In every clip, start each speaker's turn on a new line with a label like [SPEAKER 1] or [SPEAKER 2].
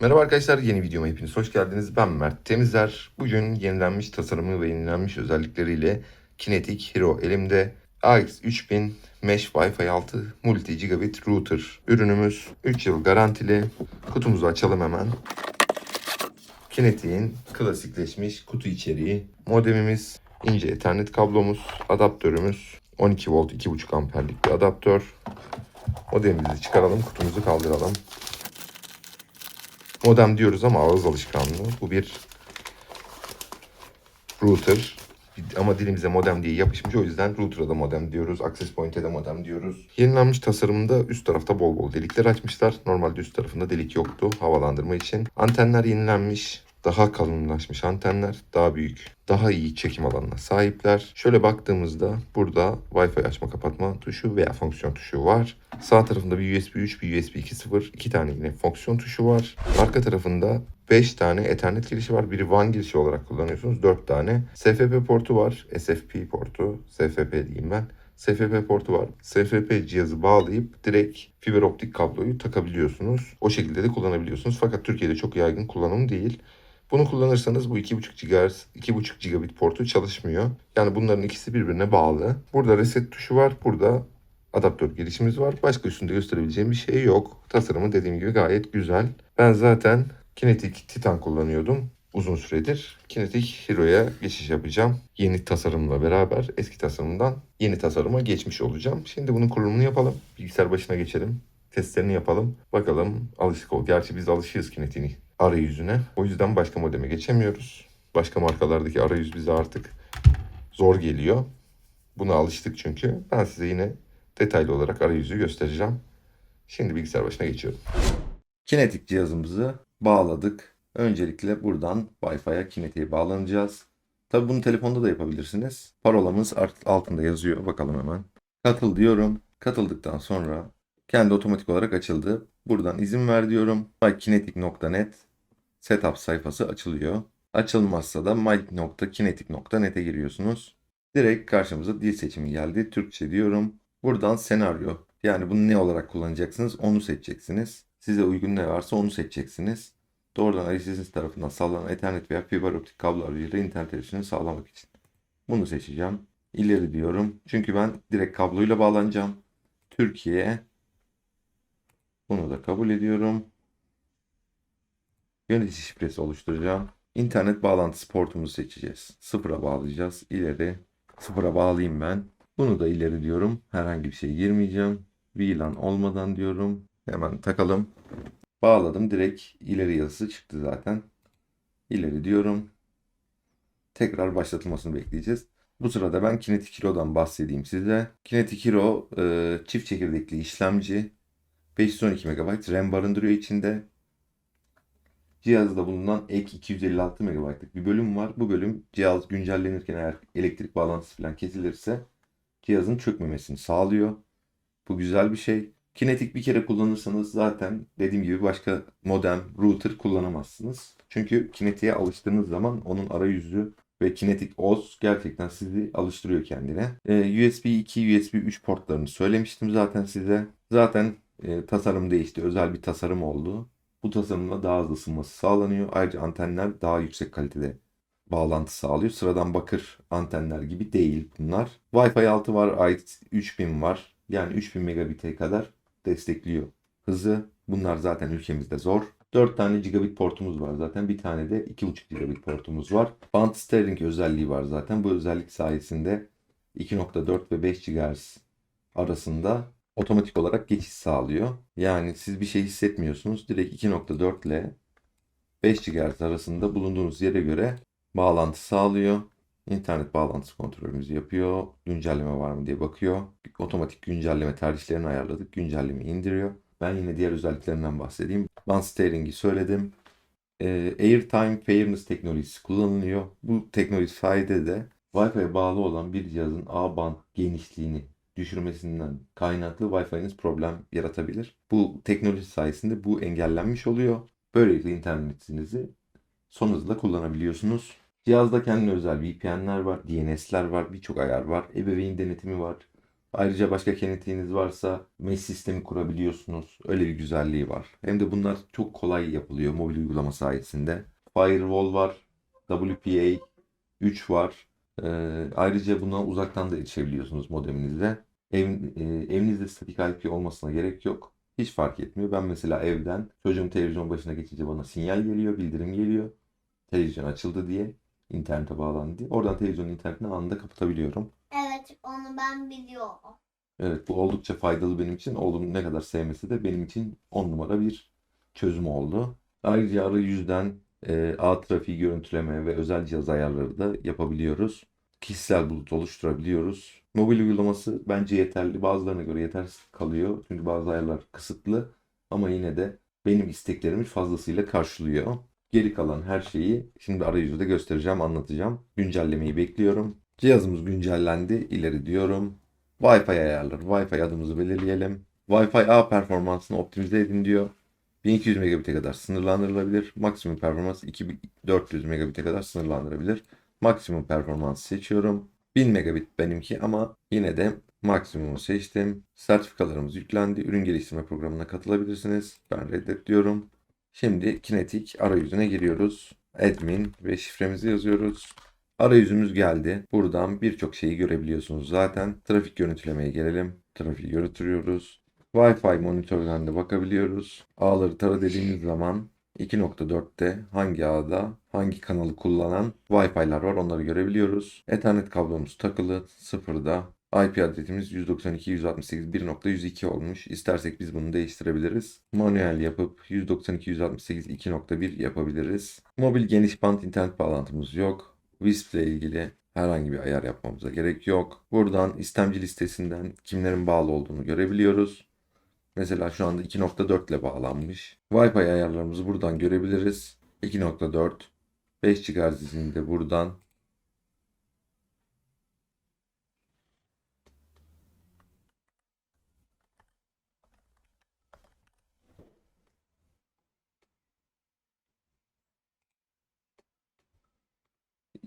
[SPEAKER 1] Merhaba arkadaşlar, yeni videoma hepiniz hoş geldiniz. Ben Mert Temizler. Bugün yenilenmiş tasarımı ve yenilenmiş özellikleriyle Kinetic Hero elimde. AX3000 Mesh Wi-Fi 6 Multi Gigabit Router. Ürünümüz 3 yıl garantili. Kutumuzu açalım hemen. Kinetic'in klasikleşmiş kutu içeriği. Modemimiz, ince ethernet kablomuz, adaptörümüz, 12 volt 2.5 amperlik bir adaptör. Modemimizi çıkaralım, kutumuzu kaldıralım. Modem diyoruz ama ağız alışkanlığı. Bu bir router. Ama dilimize modem diye yapışmış. O yüzden router'a da modem diyoruz. Access point'e de modem diyoruz. Yenilenmiş tasarımında üst tarafta bol bol delikler açmışlar. Normalde üst tarafında delik yoktu havalandırma için. Antenler yenilenmiş. Daha kalınlaşmış antenler, daha büyük, daha iyi çekim alanına sahipler. Şöyle baktığımızda burada Wi-Fi açma kapatma tuşu veya fonksiyon tuşu var. Sağ tarafında bir USB 3, bir USB 2.0, iki tane yine fonksiyon tuşu var. Arka tarafında 5 tane Ethernet girişi var. Biri WAN girişi olarak kullanıyorsunuz. 4 tane. SFP portu var. SFP portu. SFP diyeyim ben. SFP portu var. SFP cihazı bağlayıp direkt fiber optik kabloyu takabiliyorsunuz. O şekilde de kullanabiliyorsunuz. Fakat Türkiye'de çok yaygın kullanım değil. Bunu kullanırsanız bu 2.5 GHz, 2.5 gigabit portu çalışmıyor. Yani bunların ikisi birbirine bağlı. Burada reset tuşu var. Burada adaptör girişimiz var. Başka üstünde gösterebileceğim bir şey yok. Tasarımı dediğim gibi gayet güzel. Ben zaten Kinetic Titan kullanıyordum uzun süredir. Kinetic Hero'ya geçiş yapacağım. Yeni tasarımla beraber eski tasarımdan yeni tasarıma geçmiş olacağım. Şimdi bunun kurulumunu yapalım. Bilgisayar başına geçelim. Testlerini yapalım. Bakalım alışık ol. Gerçi biz alışığız Kinetic'in arayüzüne. O yüzden başka modeme geçemiyoruz. Başka markalardaki arayüz bize artık zor geliyor. Buna alıştık çünkü. Ben size yine detaylı olarak arayüzü göstereceğim. Şimdi bilgisayar başına geçiyorum. Kinetic cihazımızı bağladık. Öncelikle buradan Wi-Fi'ye Kinetic'e bağlanacağız. Tabi bunu telefonda da yapabilirsiniz. Parolamız altında yazıyor. Bakalım hemen. Katıl diyorum. Katıldıktan sonra kendi otomatik olarak açıldı. Buradan izin ver diyorum. mykinetic.net setup sayfası açılıyor. Açılmazsa da my.kinetic.net'e giriyorsunuz. Direkt karşımıza dil seçimi geldi. Türkçe diyorum. Buradan senaryo. Yani bunu ne olarak kullanacaksınız onu seçeceksiniz. Size uygun ne varsa onu seçeceksiniz. Doğrudan ISS tarafından sağlanan Ethernet veya fiber optik kablo aracılığıyla internet erişimini sağlamak için. Bunu seçeceğim. İleri diyorum. Çünkü ben direkt kabloyla bağlanacağım. Türkiye. Bunu da kabul ediyorum. Yönetici şifresi oluşturacağım. İnternet bağlantısı portumuzu seçeceğiz. Sıfıra bağlayacağız. İleri. Sıfıra bağlayayım ben. Bunu da ileri diyorum. Herhangi bir şey girmeyeceğim. VLAN olmadan diyorum. Hemen takalım. Bağladım. Direkt ileri yazısı çıktı zaten. İleri diyorum. Tekrar başlatılmasını bekleyeceğiz. Bu sırada ben Kinetic Hero'dan bahsedeyim size. Kinetic Hero e, çift çekirdekli işlemci. 512 MB RAM barındırıyor içinde. Cihazda bulunan ek 256 MB'lık bir bölüm var. Bu bölüm cihaz güncellenirken eğer elektrik bağlantısı falan kesilirse cihazın çökmemesini sağlıyor. Bu güzel bir şey. Kinetic bir kere kullanırsanız zaten dediğim gibi başka modem, router kullanamazsınız. Çünkü Kinetic'e alıştığınız zaman onun arayüzü ve Kinetic OS gerçekten sizi alıştırıyor kendine. Ee, USB 2, USB 3 portlarını söylemiştim zaten size. Zaten e, tasarım değişti. Özel bir tasarım oldu. Bu tasarımla daha hızlı ısınması sağlanıyor. Ayrıca antenler daha yüksek kalitede bağlantı sağlıyor. Sıradan bakır antenler gibi değil bunlar. Wi-Fi 6 var, ait 3000 var. Yani 3000 megabit'e kadar destekliyor hızı. Bunlar zaten ülkemizde zor. 4 tane gigabit portumuz var zaten. Bir tane de 2.5 gigabit portumuz var. Band steering özelliği var zaten. Bu özellik sayesinde 2.4 ve 5 GHz arasında otomatik olarak geçiş sağlıyor. Yani siz bir şey hissetmiyorsunuz. Direkt 2.4 ile 5 GHz arasında bulunduğunuz yere göre bağlantı sağlıyor. İnternet bağlantısı kontrolümüzü yapıyor. Güncelleme var mı diye bakıyor. Otomatik güncelleme tercihlerini ayarladık. Güncelleme indiriyor. Ben yine diğer özelliklerinden bahsedeyim. Band steering'i söyledim. Ee, Airtime Fairness teknolojisi kullanılıyor. Bu teknoloji sayede de Wi-Fi'ye bağlı olan bir cihazın ağ band genişliğini düşürmesinden kaynaklı Wi-Fi'niz problem yaratabilir. Bu teknoloji sayesinde bu engellenmiş oluyor. Böylelikle internetinizi son hızla kullanabiliyorsunuz. Cihazda kendine özel VPN'ler var, DNS'ler var, birçok ayar var, ebeveyn denetimi var. Ayrıca başka kinetiğiniz varsa mesh sistemi kurabiliyorsunuz. Öyle bir güzelliği var. Hem de bunlar çok kolay yapılıyor mobil uygulama sayesinde. Firewall var, WPA 3 var. Ee, ayrıca buna uzaktan da erişebiliyorsunuz modeminizle. Ev, e, evinizde statik IP olmasına gerek yok. Hiç fark etmiyor. Ben mesela evden çocuğum televizyon başına geçince bana sinyal geliyor, bildirim geliyor. Televizyon açıldı diye, internete bağlandı diye. Oradan televizyonun internetini anında kapatabiliyorum.
[SPEAKER 2] Evet onu ben biliyorum.
[SPEAKER 1] Evet bu oldukça faydalı benim için. Oğlum ne kadar sevmese de benim için 10 numara bir çözüm oldu. Ayrıca arayüzden e, ağ trafiği görüntüleme ve özel cihaz ayarları da yapabiliyoruz. Kişisel bulut oluşturabiliyoruz. Mobil uygulaması bence yeterli. Bazılarına göre yetersiz kalıyor. Çünkü bazı ayarlar kısıtlı. Ama yine de benim isteklerimi fazlasıyla karşılıyor. Geri kalan her şeyi şimdi arayüzde göstereceğim, anlatacağım. Güncellemeyi bekliyorum. Cihazımız güncellendi. İleri diyorum. Wi-Fi ayarları. Wi-Fi adımızı belirleyelim. Wi-Fi ağ performansını optimize edin diyor. 1200 megabit'e kadar sınırlandırılabilir. Maksimum performans 2400 megabit'e kadar sınırlandırılabilir. Maksimum performans seçiyorum. 1000 megabit benimki ama yine de maksimumu seçtim. Sertifikalarımız yüklendi. Ürün geliştirme programına katılabilirsiniz. Ben reddet diyorum. Şimdi Kinetic arayüzüne giriyoruz. Admin ve şifremizi yazıyoruz. Arayüzümüz geldi. Buradan birçok şeyi görebiliyorsunuz zaten. Trafik görüntülemeye gelelim. Trafiği görüntülüyoruz. Wi-Fi monitörden de bakabiliyoruz. Ağları tara dediğimiz zaman 2.4'te hangi ağda hangi kanalı kullanan Wi-Fi'lar var onları görebiliyoruz. Ethernet kablomuz takılı sıfırda. IP adresimiz 192.168.1.102 olmuş. İstersek biz bunu değiştirebiliriz. Manuel yapıp 192.168.2.1 yapabiliriz. Mobil geniş bant internet bağlantımız yok. WISP ile ilgili herhangi bir ayar yapmamıza gerek yok. Buradan istemci listesinden kimlerin bağlı olduğunu görebiliyoruz. Mesela şu anda 2.4 ile bağlanmış. Wi-Fi ayarlarımızı buradan görebiliriz. 2.4 5 GHz izinde buradan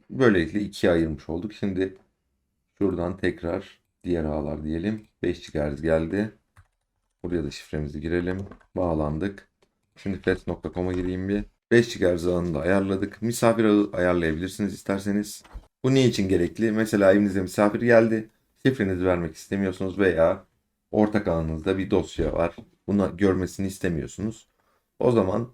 [SPEAKER 1] Böylelikle ikiye ayırmış olduk. Şimdi şuradan tekrar diğer ağlar diyelim. 5 GHz geldi. Buraya da şifremizi girelim. Bağlandık. Şimdi fest.com'a gireyim bir. 5 GHz ağını da ayarladık. Misafir ağı ayarlayabilirsiniz isterseniz. Bu ne için gerekli? Mesela evinize misafir geldi. Şifrenizi vermek istemiyorsunuz veya ortak ağınızda bir dosya var. Bunu görmesini istemiyorsunuz. O zaman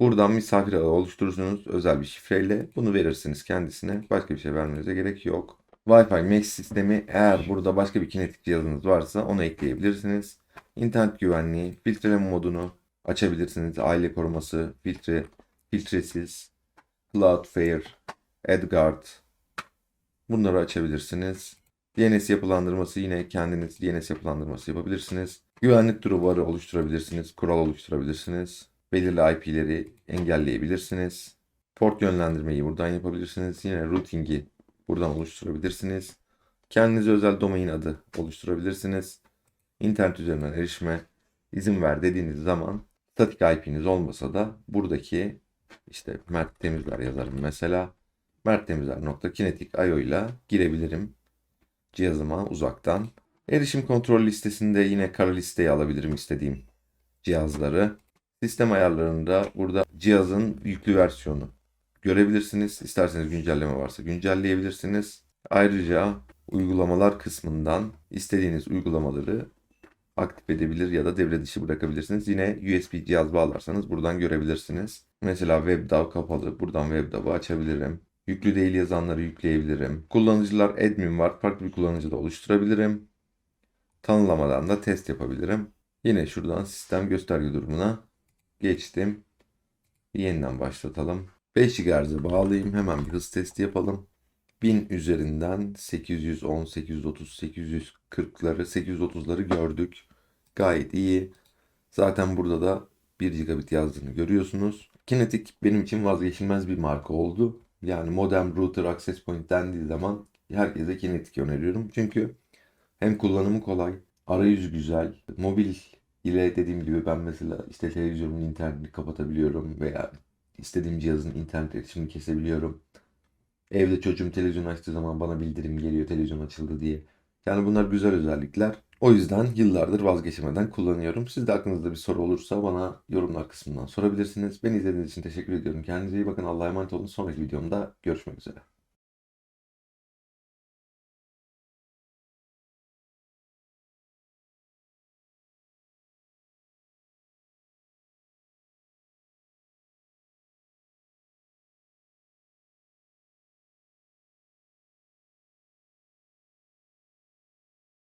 [SPEAKER 1] buradan misafir ağı oluşturursunuz özel bir şifreyle. Bunu verirsiniz kendisine. Başka bir şey vermenize gerek yok. Wi-Fi mesh sistemi eğer burada başka bir kinetik cihazınız varsa onu ekleyebilirsiniz. İnternet güvenliği, filtreleme modunu açabilirsiniz. Aile koruması, filtre, filtresiz, Cloudflare, AdGuard bunları açabilirsiniz. DNS yapılandırması yine kendiniz DNS yapılandırması yapabilirsiniz. Güvenlik duvarı oluşturabilirsiniz, kural oluşturabilirsiniz. Belirli IP'leri engelleyebilirsiniz. Port yönlendirmeyi buradan yapabilirsiniz. Yine routing'i buradan oluşturabilirsiniz. Kendinize özel domain adı oluşturabilirsiniz. İnternet üzerinden erişime izin ver dediğiniz zaman statik IP'niz olmasa da buradaki işte Mert Temizler yazarım mesela. merttemizler.kinetic.io ile girebilirim cihazıma uzaktan. Erişim kontrol listesinde yine kara listeye alabilirim istediğim cihazları. Sistem ayarlarında burada cihazın yüklü versiyonu görebilirsiniz. İsterseniz güncelleme varsa güncelleyebilirsiniz. Ayrıca uygulamalar kısmından istediğiniz uygulamaları aktif edebilir ya da devre dışı bırakabilirsiniz. Yine USB cihaz bağlarsanız buradan görebilirsiniz. Mesela WebDAV kapalı. Buradan WebDAV'ı açabilirim. Yüklü değil yazanları yükleyebilirim. Kullanıcılar admin var. Farklı bir kullanıcı da oluşturabilirim. Tanımlamadan da test yapabilirim. Yine şuradan sistem gösterge durumuna geçtim. Yeniden başlatalım. 5 GHz'e bağlayayım. Hemen bir hız testi yapalım. 1000 üzerinden 810, 830, 840'ları, 830'ları gördük. Gayet iyi. Zaten burada da 1 gigabit yazdığını görüyorsunuz. Kinetic benim için vazgeçilmez bir marka oldu. Yani modem, router, access point dendiği zaman herkese Kinetic öneriyorum. Çünkü hem kullanımı kolay, arayüzü güzel, mobil ile dediğim gibi ben mesela işte televizyonumun internetini kapatabiliyorum veya istediğim cihazın internet erişimini kesebiliyorum. Evde çocuğum televizyon açtığı zaman bana bildirim geliyor televizyon açıldı diye. Yani bunlar güzel özellikler. O yüzden yıllardır vazgeçemeden kullanıyorum. Siz de aklınızda bir soru olursa bana yorumlar kısmından sorabilirsiniz. Beni izlediğiniz için teşekkür ediyorum. Kendinize iyi bakın. Allah'a emanet olun. Sonraki videomda görüşmek üzere.